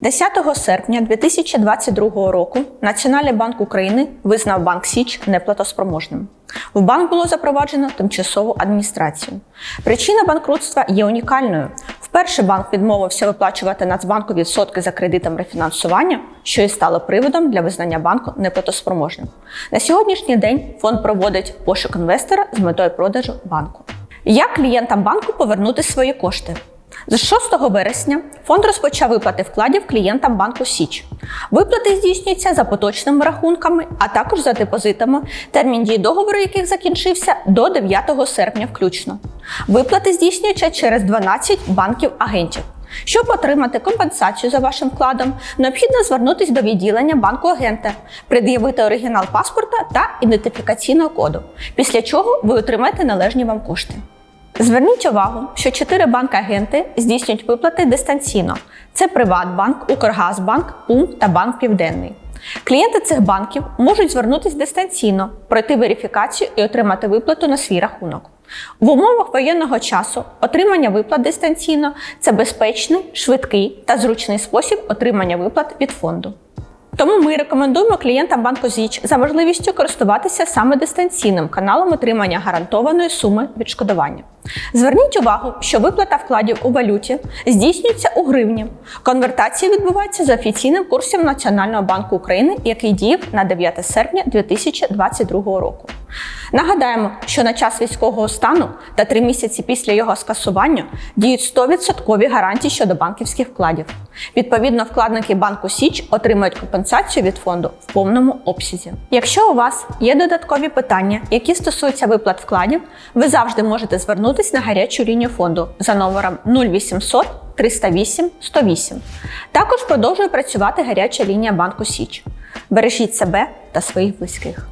10 серпня 2022 року Національний банк України визнав банк Січ неплатоспроможним. В банк було запроваджено тимчасову адміністрацію. Причина банкрутства є унікальною. Вперше банк відмовився виплачувати Нацбанку відсотки за кредитом рефінансування, що і стало приводом для визнання банку неплатоспроможним. На сьогоднішній день фонд проводить пошук інвестора з метою продажу банку. Як клієнтам банку повернути свої кошти? З 6 вересня фонд розпочав виплати вкладів клієнтам банку Січ. Виплати здійснюються за поточними рахунками, а також за депозитами, термін дії договору яких закінчився до 9 серпня включно. Виплати здійснюються через 12 банків-агентів. Щоб отримати компенсацію за вашим вкладом, необхідно звернутися до відділення банку агента, пред'явити оригінал паспорта та ідентифікаційного коду, після чого ви отримаєте належні вам кошти. Зверніть увагу, що чотири банки-агенти здійснюють виплати дистанційно: це Приватбанк, Укргазбанк, ПУМ та Банк Південний. Клієнти цих банків можуть звернутися дистанційно, пройти верифікацію і отримати виплату на свій рахунок. В умовах воєнного часу отримання виплат дистанційно це безпечний, швидкий та зручний спосіб отримання виплат від фонду. Тому ми рекомендуємо клієнтам банку ЗІЧ за можливістю користуватися саме дистанційним каналом отримання гарантованої суми відшкодування. Зверніть увагу, що виплата вкладів у валюті здійснюється у гривні. Конвертація відбувається за офіційним курсом Національного банку України, який діяв на 9 серпня 2022 року. Нагадаємо, що на час військового стану та три місяці після його скасування діють 100% гарантії щодо банківських вкладів. Відповідно, вкладники банку Січ отримають компенсацію від фонду в повному обсязі. Якщо у вас є додаткові питання, які стосуються виплат вкладів, ви завжди можете звернутися на гарячу лінію фонду за номером 0800 308 108. Також продовжує працювати гаряча лінія банку Січ. Бережіть себе та своїх близьких.